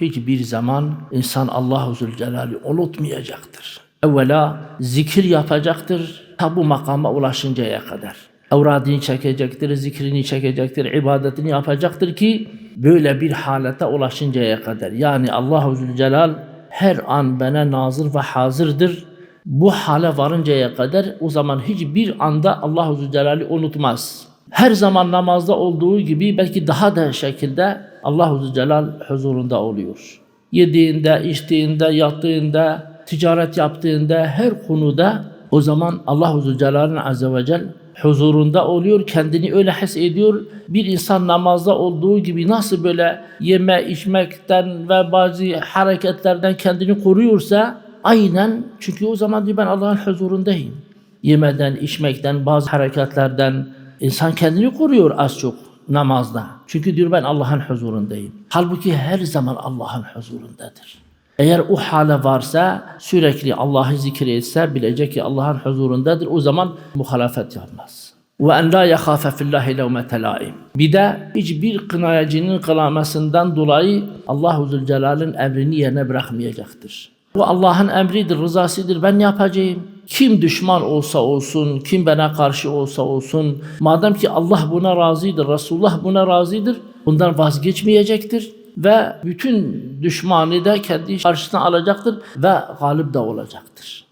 hiçbir zaman insan Allahu Zülcelal'i unutmayacaktır. Evvela zikir yapacaktır ta bu makama ulaşıncaya kadar. Evradını çekecektir, zikrini çekecektir, ibadetini yapacaktır ki böyle bir halete ulaşıncaya kadar. Yani Allahu Zülcelal her an bana nazır ve hazırdır. Bu hale varıncaya kadar o zaman hiçbir anda Allahu Zülcelal'i unutmaz. Her zaman namazda olduğu gibi belki daha da şekilde Allahu Zülcelal huzurunda oluyor. Yediğinde, içtiğinde, yattığında, ticaret yaptığında her konuda o zaman Allahu Zülcelal'in azze ve cel huzurunda oluyor, kendini öyle his ediyor. Bir insan namazda olduğu gibi nasıl böyle yeme, içmekten ve bazı hareketlerden kendini koruyorsa aynen çünkü o zaman diyor ben Allah'ın huzurundayım. Yemeden, içmekten, bazı hareketlerden insan kendini koruyor az çok namazda. Çünkü diyor ben Allah'ın huzurundayım. Halbuki her zaman Allah'ın huzurundadır. Eğer o hale varsa sürekli Allah'ı zikir bilecek ki Allah'ın huzurundadır. O zaman muhalefet yapmaz. Ve en la yekhafe fillahi levmete laim. Bir de hiçbir kınayıcının kılamasından dolayı Allahu Zülcelal'in emrini yerine bırakmayacaktır. Bu Allah'ın emridir, rızasıdır. Ben ne yapacağım? Kim düşman olsa olsun, kim bana karşı olsa olsun, madem ki Allah buna razıdır, Resulullah buna razıdır, bundan vazgeçmeyecektir ve bütün düşmanı da kendi karşısına alacaktır ve galip de olacaktır.